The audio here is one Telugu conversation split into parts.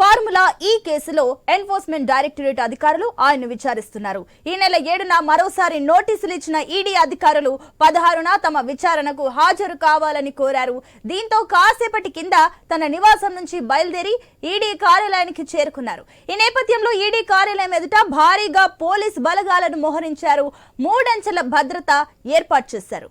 ఫార్ములా ఈ కేసులో ఎన్ఫోర్స్మెంట్ డైరెక్టరేట్ అధికారులు ఆయన్ను విచారిస్తున్నారు. ఈ నెల ఏడున మరోసారి నోటీసులు ఇచ్చిన ఈడీ అధికారులు పదహారున తమ విచారణకు హాజరు కావాలని కోరారు. దీంతో కాసేపటి కింద తన నివాసం నుంచి బయలుదేరి ఈడీ కార్యాలయానికి చేరుకున్నారు. ఈ నేపథ్యంలో ఈడీ కార్యాలయం ఎదుట భారీగా పోలీస్ బలగాలను మోహరించారు. మూడంచెల భద్రత ఏర్పాటు చేశారు.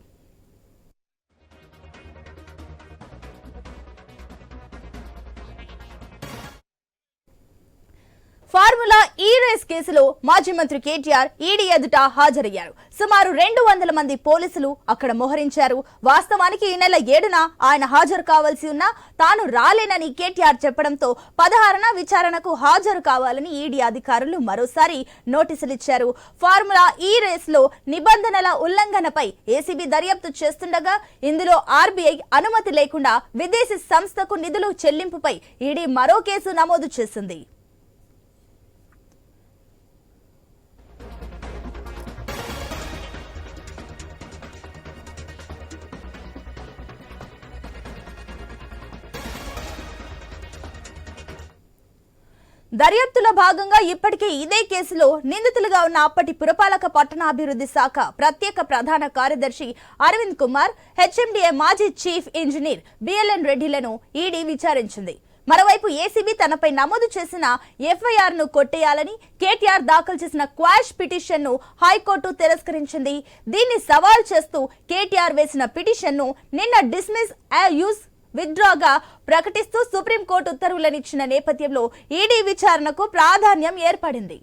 ఫార్ములా ఈ రేస్ కేసులో మాజీ మంత్రి కేటీఆర్ ఈడీ ఎదుట హాజరయ్యారు. సుమారు రెండు వందల మంది పోలీసులు అక్కడ మోహరించారు. వాస్తవానికి ఈ నెల ఏడున ఆయన హాజరు కావాల్సి ఉన్నా తాను రాలేనని కేటీఆర్ చెప్పడంతో పదహారున విచారణకు హాజరు కావాలని ఈడీ అధికారులు మరోసారి నోటీసులు ఇచ్చారు. ఫార్ములా ఈ రేస్లో నిబంధనల ఉల్లంఘనపై ఏసీబీ దర్యాప్తు చేస్తుండగా ఇందులో ఆర్బీఐ అనుమతి లేకుండా విదేశీ సంస్థకు నిధులు చెల్లింపుపై ఈడీ మరో కేసు నమోదు చేసింది. దర్యాప్తులో భాగంగా ఇప్పటికే ఇదే కేసులో నిందితులుగా ఉన్న అప్పటి పురపాలక పట్టణాభివృద్ధి శాఖ ప్రత్యేక ప్రధాన కార్యదర్శి అరవింద్ కుమార్ హెచ్ఎండిఏ మాజీ చీఫ్ ఇంజనీర్ బిఎల్ఎన్ రెడ్డిలను ఈడీ విచారించింది. మరోవైపు ఏసీబీ తనపై నమోదు చేసిన ఎఫ్ఐఆర్ను కొట్టేయాలని కేటీఆర్ దాఖలు చేసిన క్వాష్ పిటిషన్ను హైకోర్టు తిరస్కరించింది. దీన్ని సవాల్ చేస్తూ కేటీఆర్ వేసిన పిటిషన్ను నిన్న డిస్మిస్ యూస్ విత్డ్రాగా ప్రకటిస్తూ సుప్రీంకోర్టు ఉత్తర్వులనిచ్చిన నేపథ్యంలో ఈడీ విచారణకు ప్రాధాన్యం ఏర్పడింది.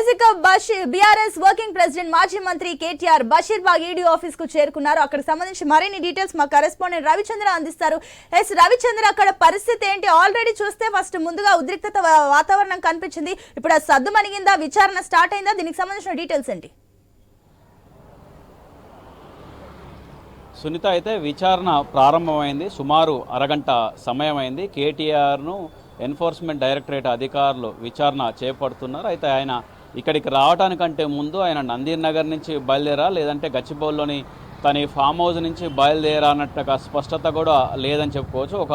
ఇసుక బషీర్ బీఆర్ఎస్ వర్కింగ్ ప్రెసిడెంట్ మాజీ మంత్రి కేటీఆర్ బషీర్ బాగ్ ఈడీ ఆఫీస్కు చేరుకున్నారు. అక్కడ సంబంధించి మరిన్ని డీటెయిల్స్ మా కరెస్పాండెంట్ రవిచంద్ర అందిస్తారు. ఎస్ రవిచంద్ర అక్కడ పరిస్థితి ఏంటి? ఆల్రెడీ చూస్తే ఫస్ట్ ముందుగా ఉద్రిక్తత వాతావరణం కనిపించింది. ఇప్పుడు ఆ సద్దు మణిగిందా విచారణ స్టార్ట్ అయిందా? దీనికి సంబంధించిన డీటెయిల్స్ ఏంటి? సునీత అయితే విచారణ ప్రారంభమైంది. సుమారు అరగంట సమయం అయింది కేటీఆర్ను ఎన్ఫోర్స్మెంట్ డైరెక్టరేట్ అధికారులు విచారణ చేపడుతున్నారు. అయితే ఆయన ఇక్కడికి రావడానికంటే ముందు ఆయన నందీర్ నగర్ నుంచి బయలుదేరా లేదంటే గచ్చిబౌల్లోని తన ఫామ్ హౌస్ నుంచి బయలుదేరా అన్నట్టుగా స్పష్టత కూడా లేదని చెప్పుకోవచ్చు. ఒక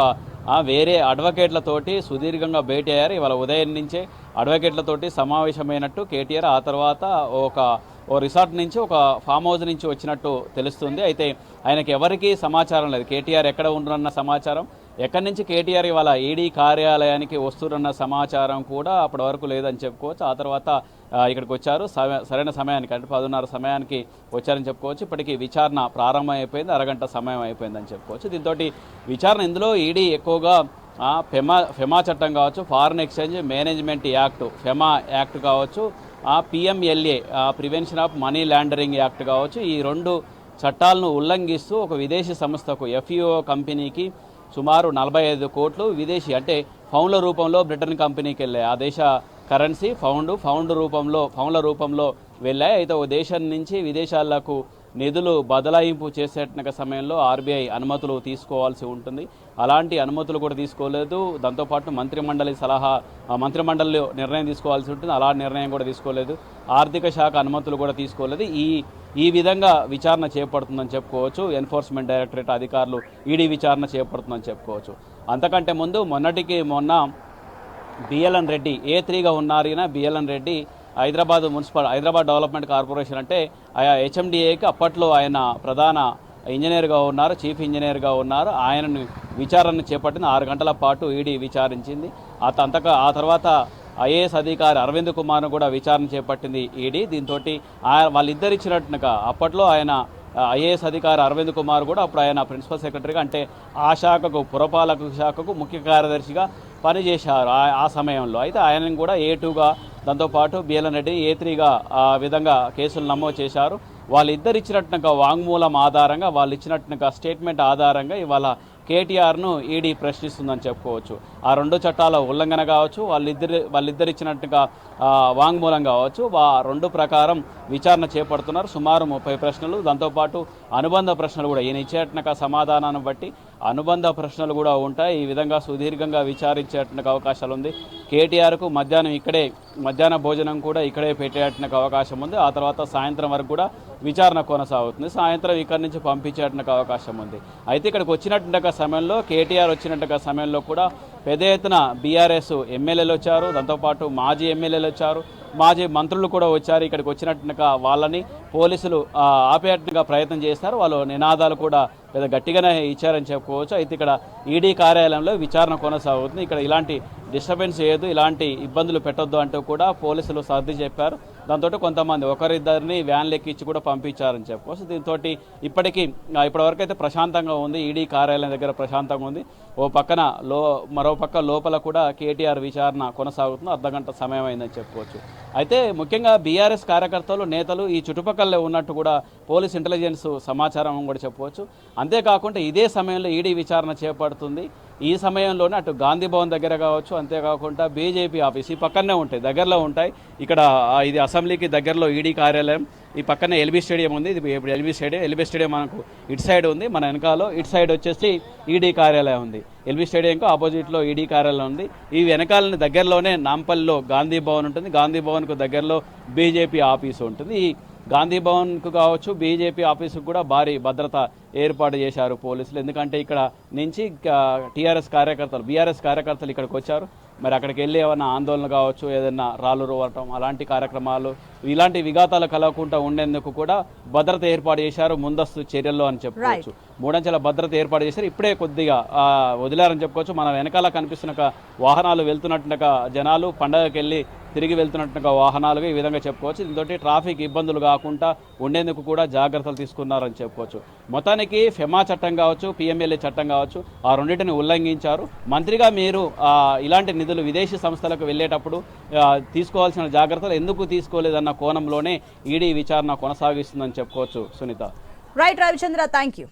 వేరే అడ్వకేట్లతోటి సుదీర్ఘంగా భేటీ అయ్యారు. ఇవాళ ఉదయం నుంచే అడ్వకేట్లతోటి సమావేశమైనట్టు కేటీఆర్ ఆ తర్వాత ఒక ఓ రిసార్ట్ నుంచి ఒక ఫామ్ హౌస్ నుంచి వచ్చినట్టు తెలుస్తుంది. అయితే ఆయనకి ఎవరికీ సమాచారం లేదు. కేటీఆర్ ఎక్కడ ఉండరన్న సమాచారం ఎక్కడి నుంచి కేటీఆర్ ఇవాళ ఈడీ కార్యాలయానికి వస్తున్న సమాచారం కూడా అప్పటి వరకు లేదని చెప్పుకోవచ్చు. ఆ తర్వాత ఇక్కడికి వచ్చారు. సరైన సమయానికి అంటే పదున్నర సమయానికి వచ్చారని చెప్పుకోవచ్చు. ఇప్పటికీ విచారణ ప్రారంభం అయిపోయింది అరగంట సమయం అయిపోయిందని చెప్పుకోవచ్చు. దీంతో విచారణ ఇందులో ఈడీ ఎక్కువగా ఫెమా ఫెమా చట్టం కావచ్చు foreign exchange management act FEMA act కావచ్చు. ఆ PMLA prevention of money laundering act కావచ్చు ఈ రెండు చట్టాలను ఉల్లంఘిస్తూ ఒక విదేశీ సంస్థకు ఎఫ్ఈఓ కంపెనీకి సుమారు నలభై ఐదు కోట్లు విదేశీ అంటే ఫౌండ్ల రూపంలో బ్రిటన్ కంపెనీకి వెళ్ళాయి. ఆ దేశ కరెన్సీ ఫౌండ్ ఫౌండ్ రూపంలో ఫౌండ్ల రూపంలో వెళ్ళాయి. అయితే ఓ దేశం నుంచి విదేశాలకు నిధులు బదలాయింపు చేసేట సమయంలో ఆర్బీఐ అనుమతులు తీసుకోవాల్సి ఉంటుంది. అలాంటి అనుమతులు కూడా తీసుకోలేదు. దాంతోపాటు మంత్రిమండలి సలహా ఆ మంత్రిమండలి నిర్ణయం తీసుకోవాల్సి ఉంటుంది. అలా నిర్ణయం కూడా తీసుకోలేదు. ఆర్థిక శాఖ అనుమతులు కూడా తీసుకోలేదు. ఈ ఈ విధంగా విచారణ చేపడుతుందని చెప్పుకోవచ్చు. ఎన్ఫోర్స్మెంట్ డైరెక్టరేట్ అధికారులు ఈడీ విచారణ చేపడుతుందని చెప్పుకోవచ్చు. అంతకంటే ముందు మొన్నటికి మొన్న బిఎల్ఎన్ రెడ్డి ఏ త్రీగా ఉన్నారైనా BLN Reddy Hyderabad municipal Hyderabad development corporation అంటే ఆయా హెచ్ఎండిఏకి అప్పట్లో ఆయన ప్రధాన ఇంజనీర్గా ఉన్నారు చీఫ్ ఇంజనీర్గా ఉన్నారు. ఆయనను విచారణ చేపట్టిన ఆరు గంటల పాటు ఈడీ విచారించింది. ఆ అంతక ఆ తర్వాత ఐఏఎస్ అధికారి అరవింద్ కుమార్ను కూడా విచారణ చేపట్టింది ఈడీ. దీంతో ఆయన వాళ్ళిద్దరు ఇచ్చినట్టుగా అప్పట్లో ఆయన ఐఏఎస్ అధికారి అరవింద్ కుమార్ కూడా అప్పుడు ఆయన ప్రిన్సిపల్ సెక్రటరీగా అంటే ఆ శాఖకు పురపాలక శాఖకు ముఖ్య కార్యదర్శిగా పనిచేశారు ఆ ఆ సమయంలో. అయితే ఆయనను కూడా ఏ టూగా దాంతోపాటు బిఎల్ఎన్ రెడ్డి ఏ త్రీగా ఆ విధంగా కేసులు నమోదు చేశారు. వాళ్ళిద్దరు ఇచ్చినట్టుగా వాంగ్మూలం ఆధారంగా వాళ్ళు ఇచ్చినట్టుగా స్టేట్మెంట్ ఆధారంగా ఇవాళ కేటీఆర్ను ఈడీ ప్రశ్నిస్తుందని చెప్పుకోవచ్చు. ఆ రెండు చట్టాల ఉల్లంఘన కావచ్చు వాళ్ళిద్దరు వాళ్ళిద్దరు ఇచ్చినట్టుగా వాంగ్మూలం కావచ్చు. ఆ రెండు ప్రకారం విచారణ చేపడుతున్నారు. సుమారు ముప్పై ప్రశ్నలు. దాంతోపాటు అనుబంధ ప్రశ్నలు కూడా. ఈయన ఇచ్చినట్టుగా సమాధానాన్ని బట్టి అనుబంధ ప్రశ్నలు కూడా ఉంటాయి. ఈ విధంగా సుదీర్ఘంగా విచారించేటువంటి అవకాశాలు ఉంది. కేటీఆర్కు మధ్యాహ్నం ఇక్కడే మధ్యాహ్న భోజనం కూడా ఇక్కడే పెట్టేటువంటి అవకాశం ఉంది. ఆ తర్వాత సాయంత్రం వరకు కూడా విచారణ కొనసాగుతుంది. సాయంత్రం ఇక్కడి నుంచి పంపించేటువంటి అవకాశం ఉంది. అయితే ఇక్కడికి వచ్చినటువంటి సమయంలో కేటీఆర్ వచ్చినట్టుగా సమయంలో కూడా పెద్ద ఎత్తున బీఆర్ఎస్ ఎమ్మెల్యేలు వచ్చారు. దాంతోపాటు మాజీ ఎమ్మెల్యేలు వచ్చారు. మాజీ మంత్రులు కూడా వచ్చారు ఇక్కడికి వచ్చినట్టుగా వాళ్ళని పోలీసులు ఆపేటట్టుగా ప్రయత్నం చేస్తారు వాళ్ళు నినాదాలు కూడా పెద్ద గట్టిగానే ఇచ్చారని చెప్పుకోవచ్చు. అయితే ఇక్కడ ఈడీ కార్యాలయంలో విచారణ కొనసాగుతుంది. ఇక్కడ ఇలాంటి డిస్టర్బెన్స్ చేయదు ఇలాంటి ఇబ్బందులు పెట్టొద్దు అంటూ కూడా పోలీసులు సర్ది చెప్పారు. దాంతో కొంతమంది ఒకరిద్దరిని వ్యాన్లు ఎక్కించి కూడా పంపించారని చెప్పుకోవచ్చు దీంతో ఇప్పటికీ ఇప్పటివరకు అయితే ప్రశాంతంగా ఉంది. ఈడీ కార్యాలయం దగ్గర ప్రశాంతంగా ఉంది. ఓ పక్కన లో మరో పక్క లోపల కూడా కేటీఆర్ విచారణ కొనసాగుతుంది. అర్ధగంట సమయం అయిందని చెప్పుకోవచ్చు అయితే ముఖ్యంగా బీఆర్ఎస్ కార్యకర్తలు నేతలు ఈ చుట్టుపక్కల ఉన్నట్టు కూడా పోలీస్ ఇంటెలిజెన్స్ సమాచారం కూడా చెప్పవచ్చు. అంతేకాకుండా ఇదే సమయంలో ఈడీ విచారణ చేపడుతుంది. ఈ సమయంలోనే అటు గాంధీ భవన్ దగ్గర కావచ్చు అంతేకాకుండా బీజేపీ ఆఫీస్ ఈ పక్కనే ఉంటాయి దగ్గరలో ఉంటాయి. ఇక్కడ ఇది అసెంబ్లీకి దగ్గరలో ఈడీ కార్యాలయం ఈ పక్కనే ఎల్బీ స్టేడియం ఉంది. ఇది ఇప్పుడు ఎల్బీ స్టేడియం ఎల్బీ స్టేడియం మనకు ఇటు సైడ్ ఉంది మన వెనకాలో ఇటు సైడ్ వచ్చేసి ఈడీ కార్యాలయం ఉంది. ఎల్బీ స్టేడియంకు ఆపోజిట్లో ఈడీ కార్యాలయం ఉంది. ఈ వెనకాలని దగ్గరలోనే నాంపల్లిలో గాంధీ భవన్ ఉంటుంది. గాంధీ భవన్కు దగ్గరలో బీజేపీ ఆఫీస్ ఉంటుంది. ఈ గాంధీ భవన్కు కావచ్చు బీజేపీ ఆఫీసుకు కూడా భారీ భద్రత ఏర్పాటు చేశారు పోలీసులు. ఎందుకంటే ఇక్కడ నుంచి టీఆర్ఎస్ కార్యకర్తలు బీఆర్ఎస్ కార్యకర్తలు ఇక్కడికి వచ్చారు. మరి అక్కడికి వెళ్ళి ఏమైనా ఆందోళన కావచ్చు ఏదైనా రాళ్ళు రువ్వటం అలాంటి కార్యక్రమాలు ఇలాంటి విఘాతాలు కలగకుండా ఉండేందుకు కూడా భద్రత ఏర్పాటు చేశారు ముందస్తు చర్యల్లో అని చెప్పుకోవచ్చు. మూడంచెల భద్రత ఏర్పాటు చేశారు. ఇప్పుడే కొద్దిగా వదిలారని చెప్పుకోవచ్చు. మన వెనకాల కనిపిస్తున్న వాహనాలు వెళ్తున్నట్టుగా జనాలు పండగకి వెళ్ళి తిరిగి వెళ్తున్నట్టుగా వాహనాలుగా ఈ విధంగా చెప్పుకోవచ్చు. దీంతో ట్రాఫిక్ ఇబ్బందులు కాకుండా ఉండేందుకు కూడా జాగ్రత్తలు తీసుకున్నారని చెప్పుకోవచ్చు. మొత్తానికి ఫెమా చట్టం కావచ్చు పిఎంఎల్ఏ చట్టం కావచ్చు ఆ రెండింటిని ఉల్లంఘించారు. మంత్రిగా మీరు ఇలాంటి నిధులు విదేశీ సంస్థలకు వెళ్ళేటప్పుడు తీసుకోవాల్సిన జాగ్రత్తలు ఎందుకు తీసుకోలేదన్న కోణంలోనే ఈడీ విచారణ కొనసాగిస్తుందని చెప్పుకోవచ్చు. Sunitha. Right Ravichandra thank you